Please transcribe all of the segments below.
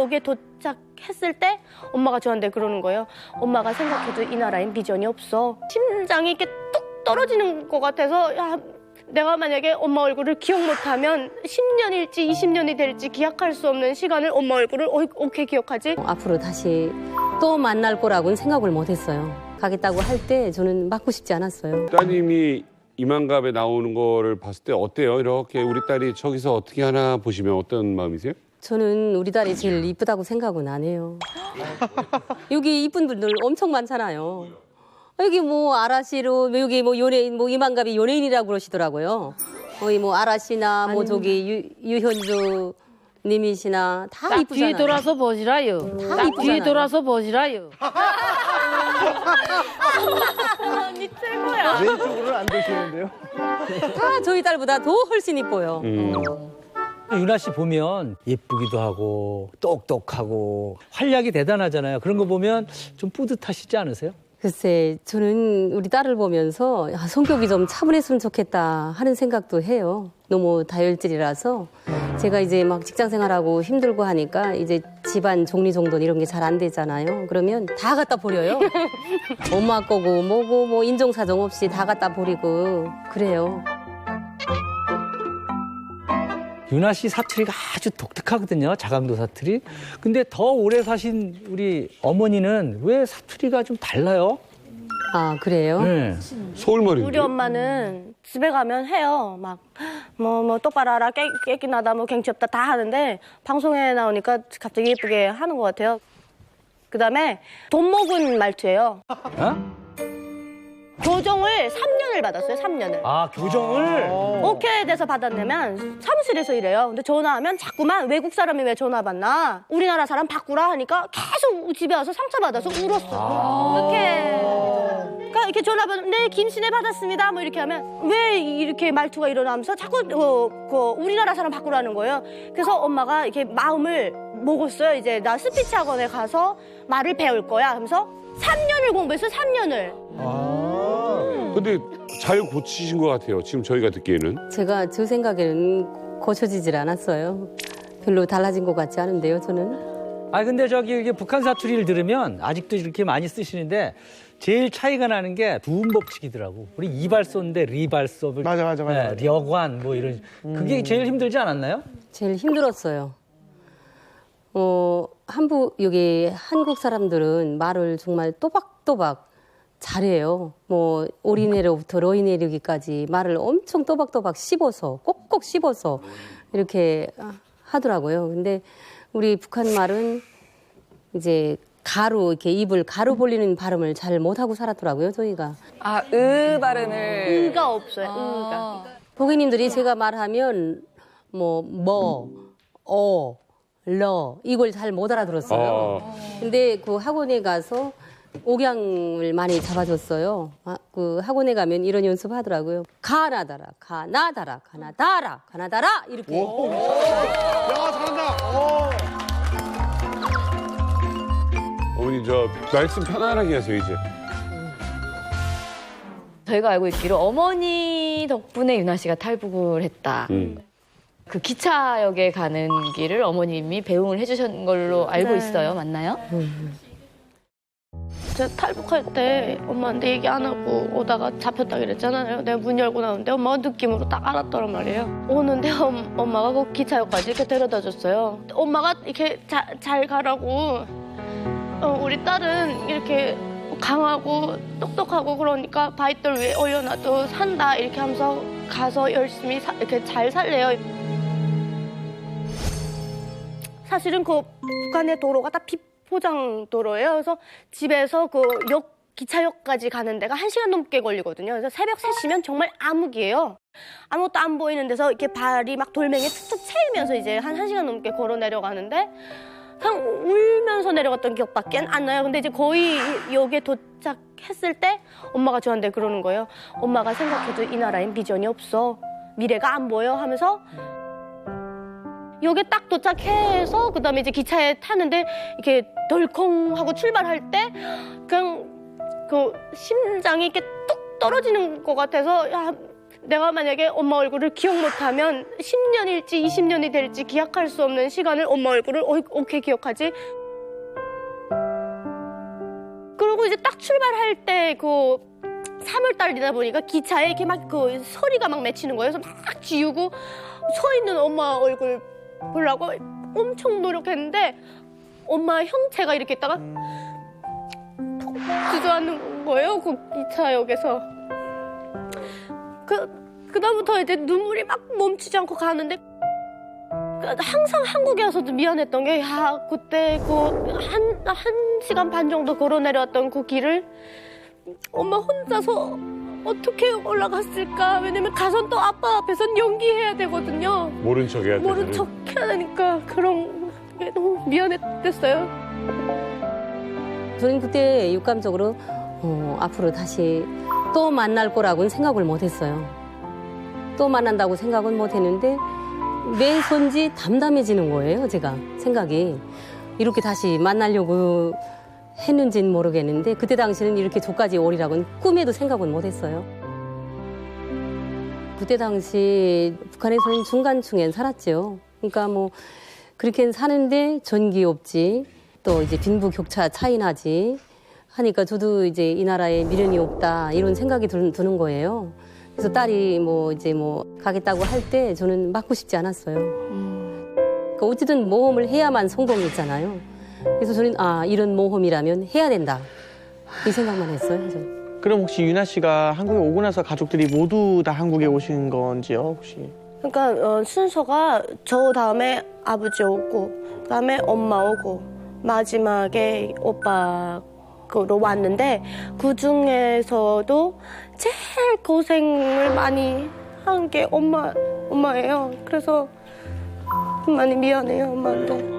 여기에 도착했을 때 엄마가 저한테 그러는 거예요. 엄마가 생각해도 이 나라엔 비전이 없어. 심장이 이렇게 뚝 떨어지는 것 같아서 야, 내가 만약에 엄마 얼굴을 기억 못하면 10년일지 20년이 될지 기약할 수 없는 시간을 엄마 얼굴을 어- 어떻게 기억하지? 앞으로 다시 또 만날 거라고는 생각을 못 했어요. 가겠다고 할 때 저는 맞고 싶지 않았어요. 따님이 이만갑에 나오는 거를 봤을 때 어때요? 이렇게 우리 딸이 저기서 어떻게 하나 보시면 어떤 마음이세요? 저는 우리 딸이 제일 이쁘다고 생각은 안 해요. 여기 이쁜 분들 엄청 많잖아요. 여기 뭐 아라시로 뭐 여기 뭐 연예인 뭐 이만갑이 연예인이라고 그러시더라고요. 거의 뭐 아라시나 뭐 저기 유, 유현주 님이시나 다 딱 이쁘잖아요. 뒤 돌아서 보시라요. 다 딱 뒤 이쁘잖아요. 돌아서 보시라요. 언니 최고야. 왼쪽으로는 안 되시는데요? 다 저희 딸보다 더 훨씬 이뻐요. 음. 유나 씨 보면 예쁘기도 하고 똑똑하고 활약이 대단하잖아요. 그런 거 보면 좀 뿌듯하시지 않으세요? 글쎄, 저는 우리 딸을 보면서 야, 성격이 좀 차분했으면 좋겠다 하는 생각도 해요. 너무 다혈질이라서 제가 이제 막 직장 생활하고 힘들고 하니까 이제 집안 정리정돈 이런 게 잘 안 되잖아요. 그러면 다 갖다 버려요. 엄마 거고 뭐고 뭐 인정사정 없이 다 갖다 버리고 그래요. 유나 씨 사투리가 아주 독특하거든요. 자강도 사투리. 근데 더 오래 사신 우리 어머니는 왜 사투리가 좀 달라요? 아, 그래요? 네. 서울말인데. 우리 엄마는 집에 가면 해요. 막, 뭐, 뭐, 똑바로 하라, 깨, 깨끼나다, 뭐, 갱치 없다, 다 하는데, 방송에 나오니까 갑자기 예쁘게 하는 것 같아요. 그 다음에, 돈 먹은 말투예요. 어? 교정을 3년을 받았어요, 3년을. 아, 교정을? 오케이 돼서 받았냐면 사무실에서 일해요. 근데 전화하면 자꾸만 외국 사람이 왜 전화 받나? 우리나라 사람 바꾸라 하니까 계속 집에 와서 상처받아서 울었어. 이렇게. 그러니까 이렇게 전화 받으면 네 김신혜 받았습니다. 뭐 이렇게 하면 왜 이렇게 말투가 일어나면서 자꾸 어, 그 우리나라 사람 바꾸라는 거예요. 그래서 엄마가 이렇게 마음을 먹었어요. 이제 나 스피치 학원에 가서 말을 배울 거야. 하면서 3년을 공부했어요. 3년을. 근데 잘 고치신 것 같아요. 지금 저희가 듣기에는. 제가 제 생각에는 고쳐지질 않았어요. 별로 달라진 것 같지 않은데요, 저는. 아, 근데 저기 이게 북한 사투리를 들으면 아직도 이렇게 많이 쓰시는데 제일 차이가 나는 게 두음 법칙이더라고. 우리 이발소인데 리발소를. 맞아, 맞아, 맞아, 맞아. 려관 뭐 이런. 그게 제일 힘들지 않았나요? 제일 힘들었어요. 어, 한국, 여기 한국 사람들은 말을 정말 또박또박 잘해요. 뭐, 오리내로부터 러이내리기까지 말을 엄청 또박또박 씹어서, 꼭꼭 씹어서 이렇게 하더라고요. 근데 우리 북한 말은 이제 가루, 이렇게 입을 가루 벌리는 발음을 잘 못하고 살았더라고요, 저희가. 아, 으 발음을. 의가 없어요. 아. 고객님들이 제가 말하면 뭐, 뭐, 어, 러 이걸 잘 못 알아들었어요. 어. 근데 그 학원에 가서 옥양을 많이 잡아줬어요. 아, 그 학원에 가면 이런 연습 하더라고요. 가나다라, 가나다라, 가나다라, 가나다라 이렇게. 야, 잘한다. 오. 어머니 저 말씀 편안하게 하세요 이제. 저희가 알고 있기로 어머니 덕분에 유나 씨가 탈북을 했다. 음. 그 기차역에 가는 길을 어머님이 배웅을 해주신 걸로 알고 네. 있어요. 맞나요? 제가 탈북할 때 엄마한테 얘기 안 하고 오다가 잡혔다 그랬잖아요. 내가 문 열고 나오는데 엄마가 느낌으로 딱 알았더란 말이에요. 오는데 엄, 엄마가 그 기차역까지 이렇게 데려다 줬어요. 엄마가 이렇게 자, 잘 가라고 어, 우리 딸은 이렇게 강하고 똑똑하고 그러니까 바위돌 위에 올려놔도 산다 이렇게 하면서 가서 열심히 사- 이렇게 잘 살래요. 사실은 그 북한의 도로가 다비 포장 도로예요. 그래서 집에서 그 역 기차역까지 가는 데가 한시간 넘게 걸리거든요. 그래서 새벽 3시면 정말 암흑이에요. 아무것도 안 보이는 데서 이렇게 발이 막 돌멩이에 툭툭 채이면서 이제 한 1시간 넘게 걸어 내려가는데 그냥 울면서 내려갔던 기억밖에 안 나요. 근데 이제 거의 여기에 도착했을 때 엄마가 저한테 그러는 거예요. 엄마가 생각해도 이 나라엔 비전이 없어. 미래가 안 보여 하면서 여기 딱 도착해서 그다음에 이제 기차에 타는데 이렇게 덜컹하고 출발할 때 그냥 그 심장이 이렇게 뚝 떨어지는 것 같아서 야 내가 만약에 엄마 얼굴을 기억 못하면 10년일지 20년이 될지 기약할 수 없는 시간을 엄마 얼굴을 어, 어떻게 기억하지? 그리고 이제 딱 출발할 때그 3월달이다 보니까 기차에 이렇게 막 그 소리가 막 맺히는 거예요. 그래서 막 지우고 서 있는 엄마 얼굴 보려고 엄청 노력했는데 엄마 형체가 이렇게 있다가 톡 주저앉는 거예요. 그 기차역에서. 그 그다음부터 이제 눈물이 막 멈추지 않고 가는데 그 항상 한국에 와서도 미안했던 게 야 그때 그 한 한 시간 반 정도 걸어 내려왔던 그 길을 엄마 혼자서 어떻게 올라갔을까 왜냐면 가선 또 아빠 앞에선 연기해야 되거든요 모른 척 해야 돼. 모른 척 해야 되니까 그런 게 너무 미안했댔어요 저는 그때 육감적으로 어, 앞으로 다시 또 만날 거라고는 생각을 못 했어요. 또 만난다고 생각은 못 했는데 매 손지 담담해지는 거예요, 제가 생각이. 이렇게 다시 만나려고 했는지는 모르겠는데 그때 당시는 이렇게 조까지 오리라고는 꿈에도 생각은 못 했어요. 그때 당시 북한에서는 중간층에 살았죠. 그러니까 뭐 그렇게 사는데 전기 없지, 또 이제 빈부 격차 차이 나지 하니까 저도 이제 이 나라에 미련이 없다 이런 생각이 드, 드는 거예요. 그래서 딸이 뭐 이제 뭐 가겠다고 할 때 저는 맞고 싶지 않았어요. 그러니까 어쨌든 모험을 해야만 성공했잖아요. 그래서 저는 아 이런 모험이라면 해야 된다 이 생각만 했어요. 저는. 그럼 혹시 유나 씨가 한국에 오고 나서 가족들이 모두 다 한국에 오신 건지요, 혹시? 그러니까 어, 순서가 저 다음에 아버지 오고 그다음에 엄마 오고 마지막에 오빠로 왔는데 그 중에서도 제일 고생을 많이 한 게 엄마 엄마예요. 그래서 좀 많이 미안해요 엄마한테.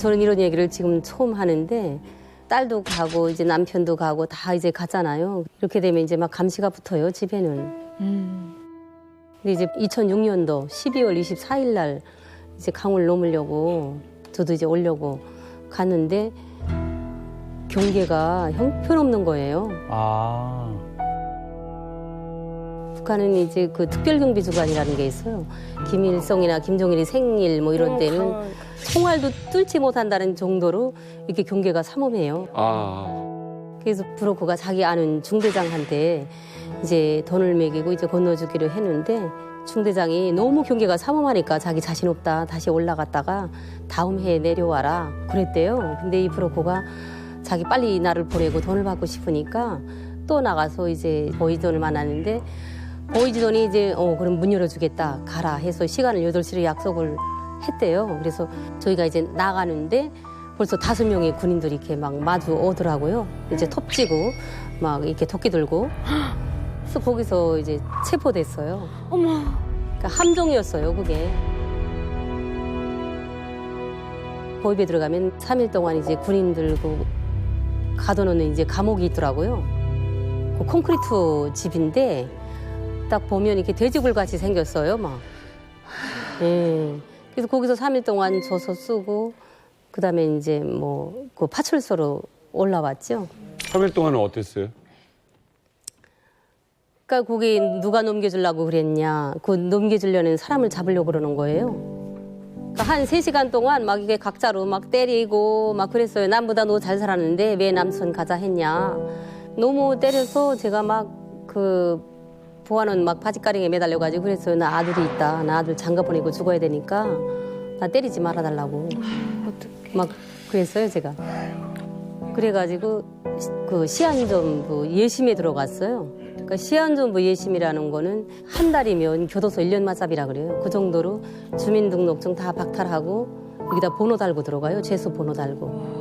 저는 이런 얘기를 지금 처음 하는데 딸도 가고 이제 남편도 가고 다 이제 가잖아요. 이렇게 되면 이제 막 감시가 붙어요 집에는. 근데 이제 2006년도 12월 24일 날 이제 강을 넘으려고 저도 이제 오려고 갔는데 경계가 형편없는 거예요. 아. 북한은 이제 그 특별경비주간이라는 게 있어요. 김일성이나 김정일이 생일 뭐 이런 때는 강한. 총알도 뚫지 못한다는 정도로 이렇게 경계가 삼엄해요. 아, 그래서 브로커가 자기 아는 중대장한테 이제 돈을 매기고 이제 건너주기로 했는데 중대장이 너무 경계가 삼엄하니까 자기 자신 없다 다시 올라갔다가 다음 해에 내려와라 그랬대요. 근데 이 브로커가 자기 빨리 나를 보내고 돈을 받고 싶으니까 또 나가서 이제 보이돈을 만났는데 보이지돈이 이제 어 그럼 문 열어주겠다 가라 해서 시간을 8시로 약속을 했대요. 그래서 저희가 이제 나가는데 벌써 다섯 명의 군인들이 이렇게 막 마주 오더라고요. 이제 톱지고 막 이렇게 도끼 들고. 그래서 거기서 이제 체포됐어요. 어머. 그러니까 함정이었어요, 그게. 보입에 들어가면 3일 동안 이제 군인들 그 가둬놓는 이제 감옥이 있더라고요. 그 콘크리트 집인데 딱 보면 이렇게 돼지굴 같이 생겼어요, 막. 예. 그래서 거기서 3일 동안 줘서 쓰고 그다음에 이제 뭐 그 파출소로 올라왔죠. 3일 동안은 어땠어요? 그러니까 거기 누가 넘겨주려고 그랬냐. 그 넘겨주려는 사람을 잡으려고 그러는 거예요. 그러니까 한 3시간 동안 막 이게 각자로 막 때리고 막 그랬어요. 남보다 너 잘 살았는데 왜 남선 가자 했냐. 너무 때려서 제가 막 그 보안원 막 바지가ring에 매달려가지고 그랬어요. 나 아들이 있다. 나 아들 장가 보내고 죽어야 되니까 나 때리지 말아달라고. 막 그랬어요, 제가. 그래가지고 시- 그 시안전부 예심에 들어갔어요. 그러니까 시안전부 예심이라는 거는 한 달이면 교도소 1년 마삽이라 그래요. 그 정도로 주민등록증 다 박탈하고 여기다 번호 달고 들어가요. 죄수 번호 달고.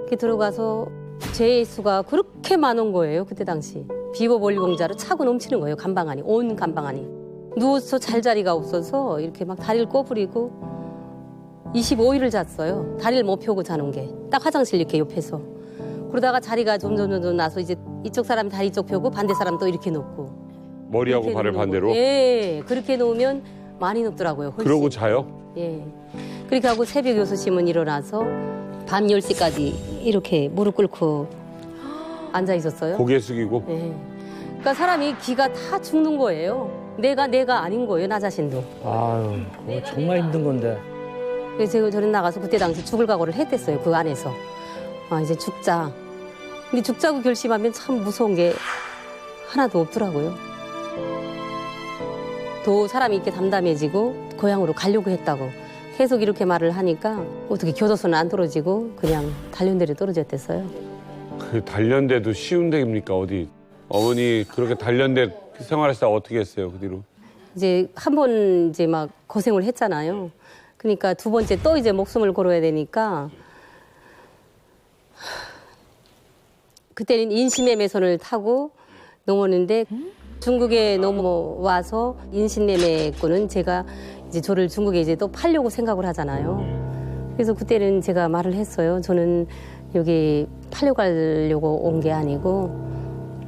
이렇게 들어가서 죄의 수가 그렇게 많은 거예요. 그때 당시. 비법 원리공자로 차고 넘치는 거예요. 간방안이. 온 간방안이. 누워서 잘 자리가 없어서 이렇게 막 다리를 꼬부리고 25일을 잤어요. 다리를 못 펴고 자는 게. 딱 화장실 이렇게 옆에서. 그러다가 자리가 점점 점점 나서 이제 이쪽 사람 다리 쪽 펴고 반대 사람 또 이렇게 놓고. 머리하고 발을 반대로? 예. 그렇게 놓으면 많이 높더라고요. 훨씬. 그러고 자요? 예. 그렇게 하고 새벽 6시면 일어나서 밤 10시까지 이렇게 무릎 꿇고 앉아 있었어요. 고개 숙이고 예. 그러니까 사람이 기가 다 죽는 거예요. 내가 내가 아닌 거예요, 나 자신도. 아유, 그거 정말 힘든 건데. 그래서 제가 저는 나가서 그때 당시 죽을 각오를 했댔어요, 그 안에서. 아, 이제 죽자. 근데 죽자고 결심하면 참 무서운 게 하나도 없더라고요. 더 사람이 이렇게 담담해지고 고향으로 가려고 했다고 계속 이렇게 말을 하니까 어떻게 교도소는 안 떨어지고 그냥 단련대로 떨어졌댔어요. 그 단련대도 쉬운 데입니까 어디? 어머니 그렇게 단련대 생활하시다 어떻게 했어요 그 뒤로? 이제 한 번 이제 막 고생을 했잖아요. 그러니까 두 번째 또 이제 목숨을 걸어야 되니까 그때는 인신매매선을 타고 넘었는데 중국에 넘어와서 인신매매권은 제가 이제 저를 중국에 이제 또 팔려고 생각을 하잖아요. 그래서 그때는 제가 말을 했어요. 저는 여기 팔려가려고 온 게 아니고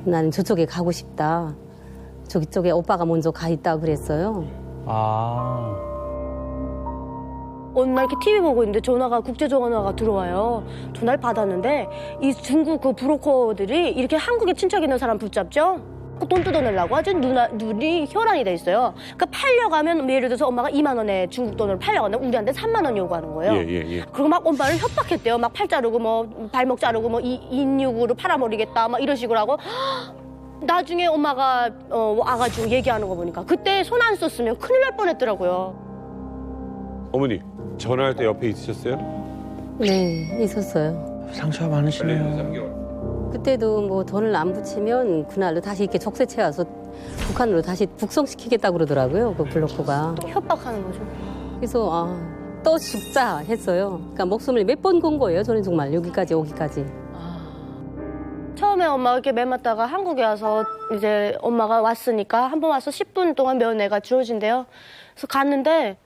나는 저쪽에 가고 싶다. 저기 쪽에 오빠가 먼저 가 있다 그랬어요. 아, 어느 날 이렇게 TV 보고 있는데 전화가 국제 전화가 들어와요. 전화를 받았는데 이 중국 그 브로커들이 이렇게 한국에 친척 있는 사람 붙잡죠. 돈 뜯어내려고 아주 누나, 눈이 혈안이 돼 있어요. 그러니까 팔려가면 뭐 예를 들어서 엄마가 2만 원에 중국 돈으로 팔려가면 우리한테 3만 원 요구하는 거예요. 예 예 예. 그리고 막 엄마를 협박했대요. 막 팔 자르고 뭐 발목 자르고 뭐 이, 인육으로 팔아버리겠다 막 이런 식으로 하고 나중에 엄마가 어, 와가지고 얘기하는 거 보니까 그때 손 안 썼으면 큰일 날 뻔했더라고요. 어머니 전화할 때 옆에 있으셨어요? 네, 있었어요. 상처가 많으시네요. 그때도 뭐 돈을 안 붙이면 그날로 다시 이렇게 적세체 와서 북한으로 다시 북송시키겠다 그러더라고요. 그 블로커가. 협박하는 거죠. 그래서 아, 또 죽자 했어요. 그러니까 목숨을 몇 번 건 거예요. 저는 정말 여기까지 오기까지. 처음에 엄마가 이렇게 매맞다가 한국에 와서 이제 엄마가 왔으니까 한 번 와서 10분 동안 면회가 주어진대요. 그래서 갔는데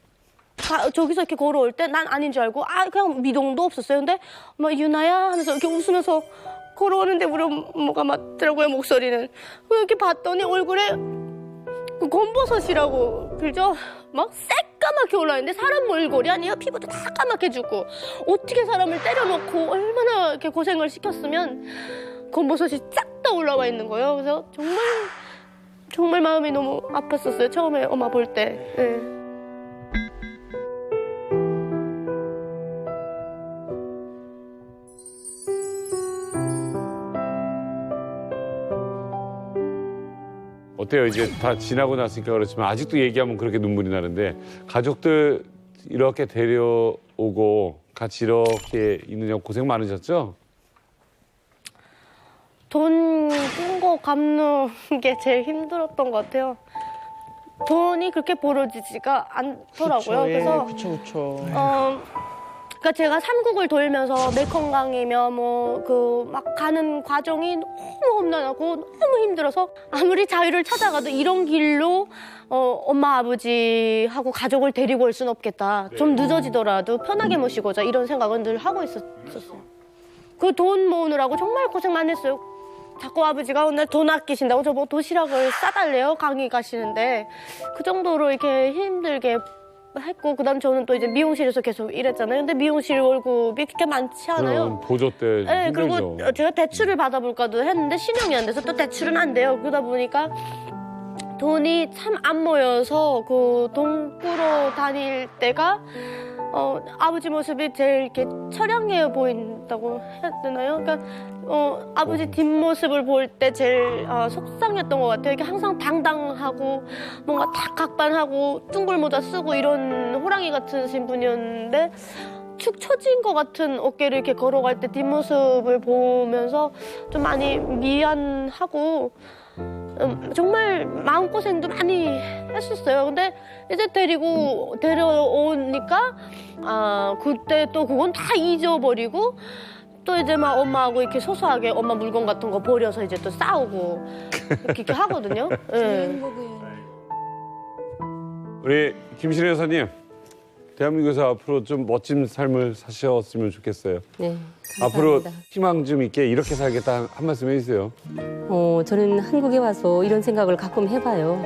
가- 저기서 이렇게 걸어올 때 난 아닌 줄 알고 아 그냥 미동도 없었어요. 근데 엄마 유나야 하면서 이렇게 웃으면서 걸어오는데 우리 엄마가 맞더라고요 목소리는. 이렇게 봤더니 얼굴에 그 검버섯이라고 그죠? 막 새까맣게 올라있는데 사람 몰골이 아니에요. 피부도 다 까맣게 죽고 어떻게 사람을 때려놓고 얼마나 이렇게 고생을 시켰으면 검버섯이 쫙 다 올라와 있는 거예요. 그래서 정말 정말 마음이 너무 아팠었어요. 처음에 엄마 볼 때. 예. 어때요 이제 다 지나고 났으니까 그렇지만 아직도 얘기하면 그렇게 눈물이 나는데 가족들 이렇게 데려오고 같이 이렇게 있느냐 고생 많으셨죠? 돈쓴거 갚는 게 제일 힘들었던 것 같아요. 돈이 그렇게 벌어지지가 않더라고요. 그래서 그쵸 그쵸. 어, 그러니까 제가 삼국을 돌면서 메컨강이며 뭐 그 막 가는 과정이 너무 험난하고 너무 힘들어서 아무리 자유를 찾아가도 이런 길로 어, 엄마 아버지하고 가족을 데리고 올 순 없겠다. 좀 늦어지더라도 편하게 모시고자 이런 생각은 늘 하고 있었었어요. 그 돈 모으느라고 정말 고생 많이 했어요. 자꾸 아버지가 오늘 돈 아끼신다고 저 뭐 도시락을 싸달래요 강의 가시는데 그 정도로 이렇게 힘들게 했고 그다음 저는 또 이제 미용실에서 계속 일했잖아요. 근데 미용실 월급이 그렇게 많지 않아요. 보조 때 네, 힘들죠. 그리고 제가 대출을 받아볼까도 했는데 신용이 안 돼서 또 대출은 안 돼요. 그러다 보니까 돈이 참 안 모여서 그돈 꾸러 다닐 때가 어, 아버지 모습이 제일 이렇게 처량해 보인다고 해야 되나요? 그러니까 어, 아버지 뒷모습을 볼 때 제일 어, 속상했던 것 같아요. 이게 항상 당당하고 뭔가 다 각반하고 둥글 모자 쓰고 이런 호랑이 같으신 분이었는데 축 처진 것 같은 어깨를 이렇게 걸어갈 때 뒷모습을 보면서 좀 많이 미안하고 음, 정말 마음고생도 많이 했었어요. 근데 이제 데리고 데려오니까 아 그때 또 그건 다 잊어버리고 또 이제 막 엄마하고 이렇게 소소하게 엄마 물건 같은 거 버려서 이제 또 싸우고 이렇게, 하거든요. 예. 우리 김신혜 여사님 대한민국에서 앞으로 좀 멋진 삶을 사셨으면 좋겠어요. 네. 앞으로 감사합니다. 희망 좀 있게 이렇게 살겠다 한 말씀 해주세요. 어, 저는 한국에 와서 이런 생각을 가끔 해봐요.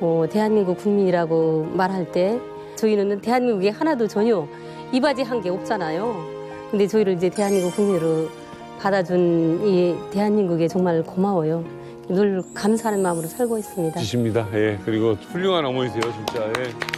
어, 대한민국 국민이라고 말할 때 저희는 대한민국에 하나도 전혀 이바지 한 게 없잖아요. 근데 저희를 이제 대한민국 국민으로 받아준 이 대한민국에 정말 고마워요. 늘 감사하는 마음으로 살고 있습니다. 주십니다. 예. 그리고 훌륭한 어머니세요, 진짜. 예.